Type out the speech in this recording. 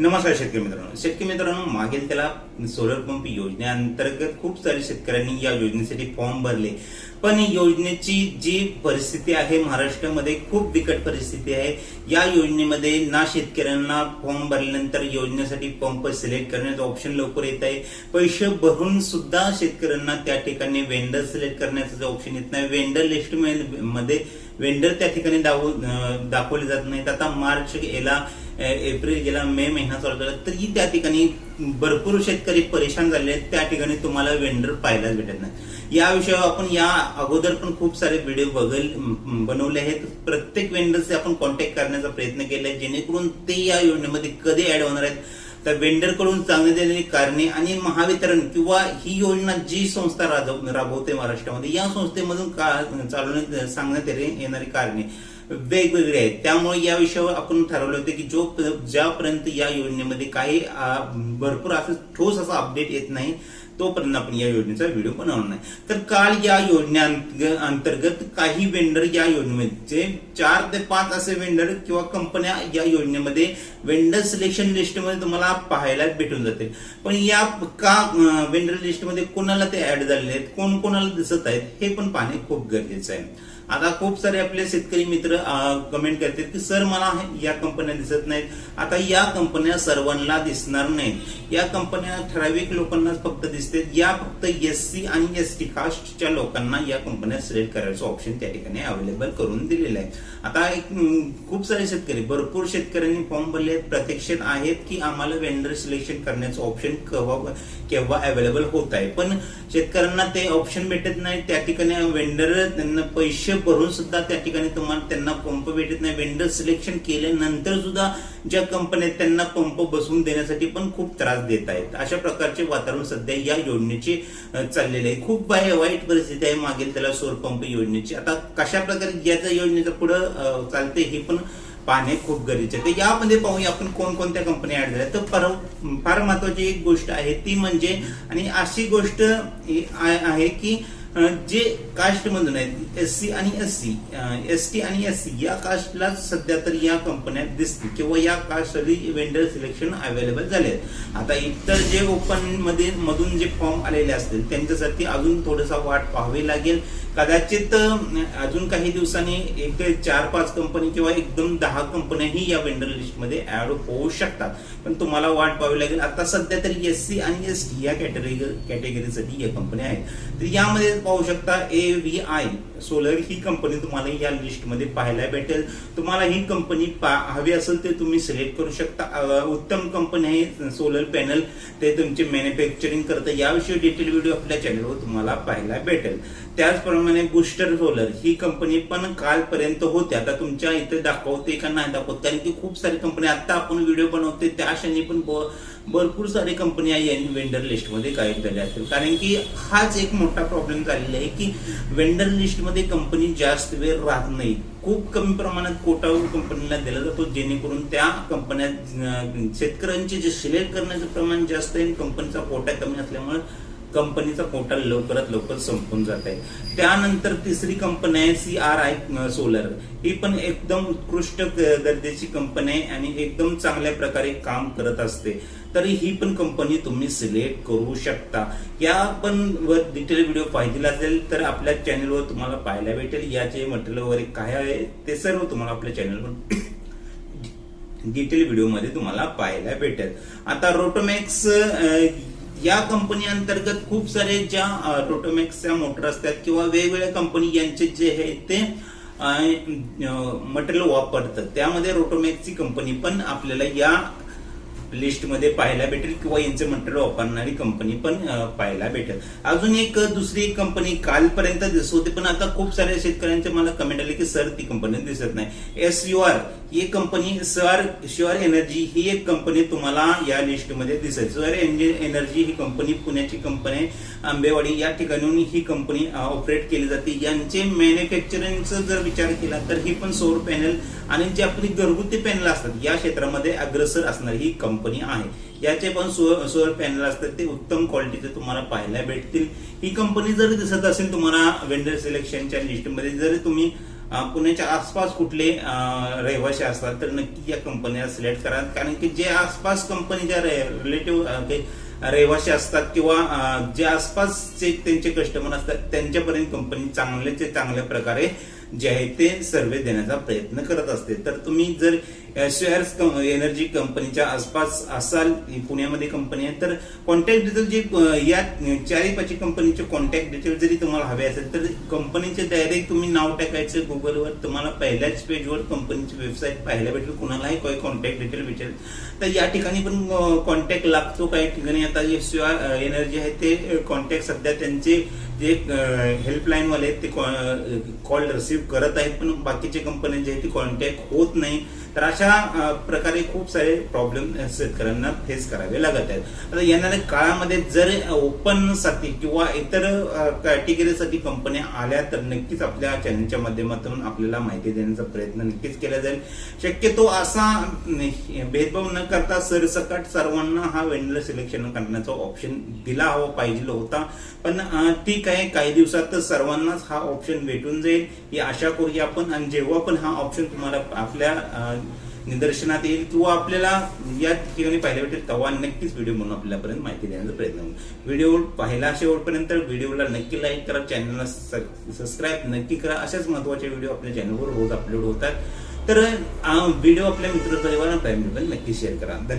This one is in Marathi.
नमस्कार शेतकरी मित्रांनो. शेतकरी मित्रांनो मागील त्याला सोलर पंप योजनेअंतर्गत खूप सारे शेतकऱ्यांनी या योजनेसाठी फॉर्म भरले. पण योजनेची जी परिस्थिती आहे महाराष्ट्रामध्ये खूप बिकट परिस्थिती आहे. या योजनेमध्ये ना शेतकऱ्यांना फॉर्म भरल्यानंतर योजनेसाठी पंप सिलेक्ट करण्याचं ऑप्शन लवकर येत आहे. पैसे भरून सुद्धा शेतकऱ्यांना त्या ठिकाणी वेंडर सिलेक्ट करण्याचं ऑप्शन येत नाही. वेंडर लिस्टमध्ये वेंडर त्या ठिकाणी दाखव दाखवले जात नाहीत. आता मार्च याला एप्रिल गेला मे महिना चालू झाला तरी त्या ठिकाणी भरपूर शेतकरी परेशान झाले आहेत. त्या ठिकाणी तुम्हाला वेंडर पाहायलाच भेटत नाही या विषयावर आपण या अगोदर पण खूप सारे व्हिडिओ बघल बनवले आहेत. प्रत्येक वेंडरचे आपण कॉन्टॅक्ट करण्याचा प्रयत्न केलाय. जेणेकरून ते या योजनेमध्ये कधी ऍड होणार आहेत? तर वेंडरकडून सांगण्यात आलेली कारणे आणि महावितरण किंवा ही योजना जी संस्था राबवते महाराष्ट्रामध्ये या संस्थेमधून का चालवण्यात सांगण्यात येणारी कारणे. वेगवेगळे आहेत. त्यामुळे या विषयावर आपण ठरवलं होतं की जो ज्यापर्यंत या योजनेमध्ये काही भरपूर असं ठोस असा अपडेट येत नाही तोपर्यंत आपण या योजनेचा व्हिडिओ बनवणार नाही. तर काल या योजने अंतर्गत काही वेंडर या योजनेमध्ये चार ते पाच असे वेंडर किंवा कंपन्या या योजनेमध्ये वेंडर सिलेक्शन लिस्टमध्ये तुम्हाला पाहायला भेटून जातील. पण या का वेंडर लिस्टमध्ये कोणाला ते ऍड झालेले आहेत कोण कोणाला दिसत आहेत हे पण पाहणे खूप गरजेचं आहे. आता खूप सारे आपले शेतकरी मित्र कमेंट करतात की सर मला या कंपन्या दिसत नाहीत. आता या कंपन्या सर्वांना दिसणार नाहीत. या कंपन्या ठराविक लोकांनाच फक्त दिसते या फक्त एस सी आणि एस टी कास्टच्या लोकांना या कंपन्या सिलेक्ट करायचं ऑप्शन त्या ठिकाणी अवेलेबल करून दिलेलं आहे. आता एक खूप सारे शेतकरी भरपूर शेतकऱ्यांनी फॉर्म भरले आहेत प्रत्यक्षात आहेत की आम्हाला वेंडर सिलेक्शन करण्याचं ऑप्शन केव्हा अवेलेबल होत आहे पण शेतकऱ्यांना ते ऑप्शन भेटत नाही. त्या ठिकाणी वेंडर त्यांना पैसे भरून सुद्धा त्या ठिकाणी तुम्हाला त्यांना पंप भेटत नाही. वेंडर सिलेक्शन केल्यानंतर सुद्धा ज्या कंपन्या आहेत त्यांना पंप बसवून देण्यासाठी पण खूप त्रास देत आहेत. अशा प्रकारचे वातावरण सध्या या योजनेचे चाललेले आहे. खूप वाईट परिस्थिती आहे मागील त्याला सौर पंप योजनेची. आता कशा प्रकारे याच्या योजनेचं पुढं चालते हे पण पाहणे खूप गरजेचे आहे. तर यामध्ये पाहूया आपण कोणकोणत्या कंपन्या ऍड झाल्या. तर फार फार महत्वाची एक गोष्ट आहे ती म्हणजे आणि अशी गोष्ट आहे की जे कास्ट मधून आहेत एस सी आणि एस सी एस टी आणि एस सी या कास्टला सध्या तर या कंपन्या दिसतील किंवा या कास्टसाठी वेंडर सिलेक्शन अवेलेबल झाले आहेत आता इतर जे ओपनमध्ये मधून जे फॉर्म आलेले असतील त्यांच्यासाठी अजून थोडासा वाट पाहावी लागेल. कदाचित अजून काही दिवसांनी एक ते चार पाच कंपनी किंवा एकदम दहा कंपन्याही या वेंडर लिस्टमध्ये ऍड होऊ शकतात. पण तुम्हाला वाट पाहावी लागेल आता सध्या तरी एस सी आणि एस टी या कॅटेगरी कॅटेगरीसाठी या कंपन्या आहेत. तर यामध्ये पाहू शकता ए व्ही आय सोलर ही कंपनी तुम्हाला या लिस्टमध्ये पाहायला भेटेल. तुम्हाला ही कंपनी हवी असेल ते तुम्ही सिलेक्ट करू शकता. उत्तम कंपनी आहे सोलर पॅनल ते तुमचे मॅन्युफॅक्चरिंग करतं. याविषयी डिटेल व्हिडिओ आपल्या चॅनलवर तुम्हाला पाहायला भेटेल. त्याचप्रमाणे बुस्टर सोलर ही कंपनी पण कालपर्यंत होती. आता तुमच्या इथे दाखवते का नाही दाखवत? कारण की खूप सारी कंपनी आता आपण व्हिडिओ बनवते त्या क्षणी पण भरपूर सारी कंपनी या वेंडर लिस्टमध्ये गायब झाल्या असतील कारण की हाच एक मोठा प्रॉब्लेम झालेला आहे की वेंडर लिस्टमध्ये कंपनी जास्त वेळ राहत नाही. खूप कमी प्रमाणात कोटावर कंपनीला दिला जातो जेणेकरून त्या कंपन्या शेतकऱ्यांचे जे सिलेक्ट करण्याचं प्रमाण जास्त आहे कंपनीचा कोटा कमी असल्यामुळे कंपनीचा कोटा लवकरात लवकर संपून जात आहे त्यानंतर तिसरी कंपनी आहे सी आर आय सोलर ही पण एकदम उत्कृष्ट दर्जाची कंपनी आहे आणि एकदम चांगल्या प्रकारे काम करत असते. तरी ही पण कंपनी तुम्ही सिलेक्ट करू शकता. या पण वर डिटेल व्हिडिओ पाहिजे असेल तर आपल्या चॅनलवर तुम्हाला पाहायला भेटेल. याचे मटेरियल वगैरे काय आहे ते सर्व तुम्हाला आपल्या चॅनलवर डिटेल व्हिडिओमध्ये तुम्हाला पाहायला भेटेल. आता रोटोमॅक्स या कंपनी अंतर्गत खूप सारे ज्या टोटोमॅक्सच्या रोटोमॅक्सच्या मोटर असतात किंवा वेगवेगळ्या कंपनी यांचे जे आहे ते मटेरियल वापरतात. त्यामध्ये रोटोमॅक्सची कंपनी पण आपल्याला या लिस्टमध्ये पाहायला भेटेल किंवा यांचे मटेरियल वापरणारी कंपनी पण पाहायला भेटेल. अजून एक दुसरी एक कंपनी कालपर्यंत दिसत होती पण आता खूप साऱ्या शेतकऱ्यांचे मला कमेंट आले की सर ती कंपनी दिसत नाही. एस यू आर ही कंपनी सर शुअर एनर्जी ही एक कंपनी तुम्हाला या लिस्टमध्ये दिसेल. शुअर एनर्जी ही कंपनी पुण्याची कंपनी आंबेवाडी या ठिकाणून ही कंपनी ऑपरेट केली जाते. यांचे मॅन्युफॅक्चरिंगचा जर विचार केला तर ही पण सौर पॅनल आणि जे आपली घरगुती पॅनल असतात या क्षेत्रामध्ये अग्रसर असणारी ही कंपनी आहे. याचे पण सोलर पॅनल असतात ते उत्तम क्वालिटीचे तुम्हाला पाहायला भेटतील. ही कंपनी जर दिसत असेल तुम्हाला वेंडर सिलेक्शनच्या लिस्टमध्ये जर तुम्ही पुण्याच्या आसपास कुठले रहिवासी असतात तर नक्की या कंपन्या सिलेक्ट करा. कारण की जे आसपास कंपनी ज्या रिलेटिव्ह रहिवासी असतात किंवा जे आसपासचे त्यांचे कस्टमर असतात त्यांच्यापर्यंत कंपनी चांगले ते चांगल्या प्रकारे जे आहे ते सर्वे देण्याचा प्रयत्न करत असते. तर तुम्ही जर शेअर्स एनर्जी कंपनीच्या आसपास असाल पुण्यामध्ये कंपनी आहे तर कॉन्टॅक्ट डिटेल जे या चारही पाचही कंपनीचे कॉन्टॅक्ट डिटेल जरी तुम्हाला हवे असेल तर कंपनीचे डायरेक्ट तुम्ही नाव टाकायचं गुगलवर तुम्हाला पहिल्याच पेजवर कंपनीची वेबसाईट पाहायला भेटेल. कुणालाही काही कॉन्टॅक्ट डिटेल भेटेल. तर या ठिकाणी पण कॉन्टॅक्ट लागतो काही ठिकाणी. आता जे एनर्जी आहे ते कॉन्टॅक्ट सध्या त्यांचे जे हेल्पलाईनवाले आहेत ते कॉल रिसिव्ह करत आहेत पण बाकीचे कंपनी जे आहेत ते कॉन्टॅक्ट होत नाही. तर अशा प्रकारे खूप सारे प्रॉब्लेम शेतकऱ्यांना फेस करावे लागत आहेत. आता येणाऱ्या काळामध्ये जर ओपनसाठी किंवा इतर कॅटेगरीसाठी कंपन्या आल्या तर नक्कीच आपल्या चॅनलच्या माध्यमातून आपल्याला माहिती देण्याचा प्रयत्न नक्कीच केला जाईल. शक्यतो असा भेदभाव न करता सरसकट सर्वांना हा वेंडर सिलेक्शन करण्याचा ऑप्शन दिला हवा पाहिजे होता. पण ठीक आहे काही दिवसात सर्वांनाच हा ऑप्शन भेटून जाईल. ही आशा करूया आपण. आणि जेव्हा पण हा ऑप्शन तुम्हाला आपल्या निदर्शनात येईल किंवा आपल्याला या ठिकाणी पाहायला भेटेल तेव्हा नक्कीच व्हिडिओ म्हणून आपल्यापर्यंत माहिती देण्याचा प्रयत्न होईल व्हिडिओ पाहिला शेवटपर्यंत व्हिडिओला नक्की लाईक करा चॅनलला सबस्क्राईब नक्की करा. अशाच महत्त्वाचे व्हिडिओ आपल्या चॅनलवर रोज अपलोड होतात. तर व्हिडिओ आपल्या मित्रपरिवारांना नक्की शेअर करा. धन्यवाद.